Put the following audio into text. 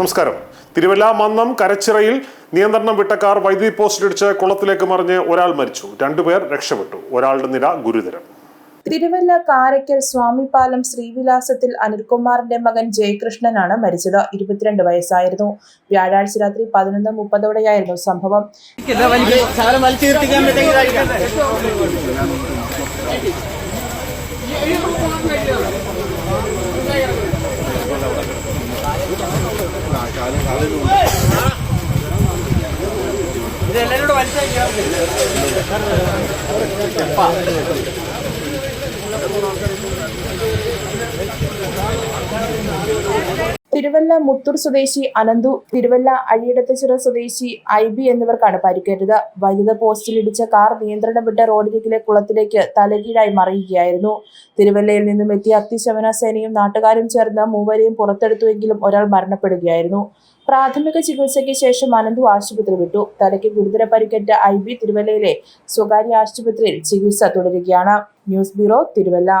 നമസ്കാരം. തിരുവല്ല മന്നം കരച്ചിറയിൽ നിയന്ത്രണം വിട്ട കാർ വൈദ്യുതി പോസ്റ്റിലിടിച്ച് കുളത്തിലേക്ക് മറിഞ്ഞ് ഒരാൾ മരിച്ചു. രണ്ടുപേർ രക്ഷപ്പെട്ടു. ഒരാളുടെ നില ഗുരുതരം. തിരുവല്ല കാരയ്ക്കൽ സ്വാമിപാലം ശ്രീവിലാസത്തിൽ അനിൽകുമാറിന്റെ മകൻ ജയകൃഷ്ണനാണ് മരിച്ചത്. ഇരുപത്തിരണ്ട് വയസ്സായിരുന്നു. വ്യാഴാഴ്ച രാത്രി പതിനൊന്ന് മുപ്പതോടെയായിരുന്നു സംഭവം. തിരുവല്ല മുത്തൂർ സ്വദേശി അനന്തു തിരുവല്ല അഴിയിടത്തച്ചിറ സ്വദേശി ഐ ബി എന്നിവർക്കാണ് പരിക്കേറ്റത്. വൈദ്യുത പോസ്റ്റിൽ ഇടിച്ച കാർ നിയന്ത്രണം വിട്ട റോഡിലേക്കിലെ കുളത്തിലേക്ക് തലകീഴായി മറിയുകയായിരുന്നു. തിരുവല്ലയിൽ നിന്നും എത്തിയ അഗ്നിശമന സേനയും നാട്ടുകാരും ചേർന്ന് മൂവരെയും പുറത്തെടുത്തുവെങ്കിലും ഒരാൾ മരണപ്പെടുകയായിരുന്നു. പ്രാഥമിക ചികിത്സയ്ക്ക് ശേഷം അനന്തു ആശുപത്രി വിട്ടു. തലയ്ക്ക് ഗുരുതര പരിക്കേറ്റ ഐ ബി തിരുവല്ലയിലെ സ്വകാര്യ ആശുപത്രിയിൽ ചികിത്സ തുടരുകയാണ്. News bureau Thiruvalla.